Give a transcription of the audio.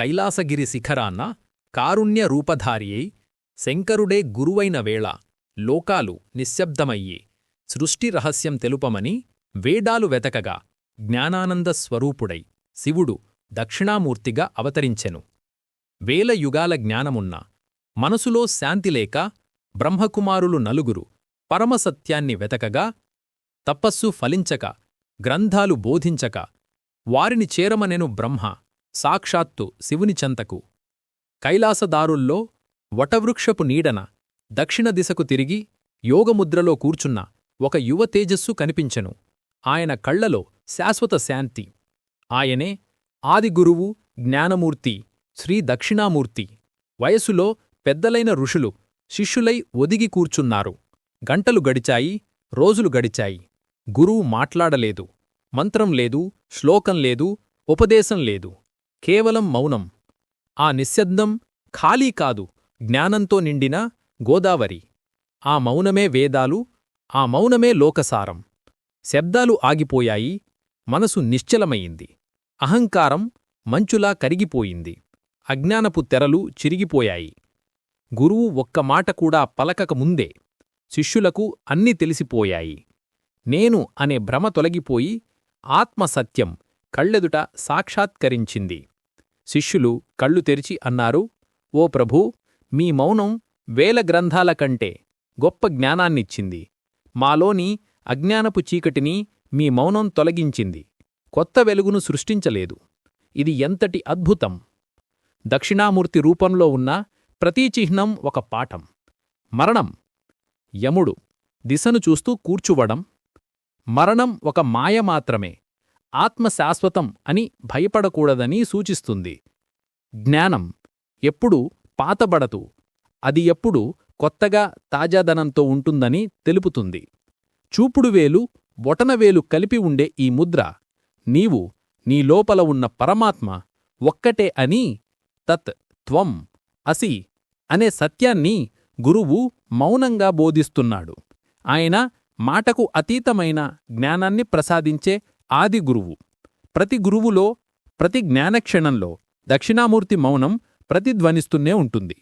కైలాసగిరి శిఖరాన్న కారుణ్య రూపధారియై శంకరుడే గురువైన వేళ లోకాలు నిశ్శబ్దమయ్యి సృష్టి రహస్యం తెలుపమని వేడాలు వెతకగా జ్ఞానానంద స్వరూపుడై శివుడు దక్షిణామూర్తిగా అవతరించెను. వేల యుగాల జ్ఞానమున్న మనసులో శాంతిలేక బ్రహ్మకుమారులు నలుగురు పరమసత్యాన్ని వెతకగా తపస్సు ఫలించక గ్రంథాలు బోధించక వారిని చేరమనెను బ్రహ్మ సాక్షాత్తు శివుని చెంతకు. కైలాసదారుల్లో వటవృక్షపు నీడన దక్షిణ దిశకు తిరిగి యోగముద్రలో కూర్చున్న ఒక యువ తేజస్సు కనిపించెను. ఆయన కళ్ళలో శాశ్వత శాంతి. ఆయనే ఆదిగురువు జ్ఞానమూర్తి శ్రీ దక్షిణామూర్తి. వయసులో పెద్దలైన ఋషులు శిష్యులై ఒదిగి కూర్చున్నారు. గంటలు గడిచాయి రోజులు గడిచాయి. గురువు మాట్లాడలేదు. మంత్రం లేదు శ్లోకం లేదు ఉపదేశం లేదు. కేవలం మౌనం. ఆ నిశ్శబ్దం ఖాళీ కాదు జ్ఞానంతో నిండిన గోదావరి. ఆ మౌనమే వేదాలు ఆ మౌనమే లోకసారం. శబ్దాలు ఆగిపోయాయి మనసు నిశ్చలమయింది అహంకారం మంచులా కరిగిపోయింది. అజ్ఞానపు తెరలు చిరిగిపోయాయి. గురువు ఒక్క మాట కూడా పలకక ముందే శిష్యులకు అన్ని తెలిసిపోయాయి. నేను అనే భ్రమ తొలగిపోయి ఆత్మసత్యం కళ్ళెదుట సాక్షాత్కరించింది. శిష్యులు కళ్ళు తెరిచి అన్నారు ఓ ప్రభూ మీ మౌనం వేల గ్రంథాల కంటే గొప్ప జ్ఞానాన్నిచ్చింది. మాలోని అజ్ఞానపు చీకటిని మీ మౌనం తొలగించింది. కొత్త వెలుగును సృష్టించలేదు. ఇది ఎంతటి అద్భుతం! దక్షిణామూర్తి రూపంలో ఉన్న ప్రతి చిహ్నం ఒక పాఠం. మరణం యముడు దిశను చూస్తూ కూర్చువడం. మరణం ఒక మాయ మాత్రమే. ఆత్మ శాశ్వతం అని భయపడకూడదని సూచిస్తుంది. జ్ఞానం ఎప్పుడూ పాతబడదు. అది ఎప్పుడు కొత్తగా తాజాదనంతో ఉంటుందని తెలుపుతుంది. చూపుడువేలు బొటనవేలు కలిపి ఉండే ఈ ముద్ర నీవు నీ లోపల ఉన్న పరమాత్మ ఒక్కటే అని తత్ త్వం అసి అనే సత్యాన్ని గురువు మౌనంగా బోధిస్తున్నాడు. ఆయన మాటకు అతీతమైన జ్ఞానాన్ని ప్రసాదించే ఆది గురువు. ప్రతి గురువులో ప్రతి జ్ఞానక్షణంలో దక్షిణామూర్తి మౌనం ప్రతిధ్వనిస్తూనే ఉంటుంది.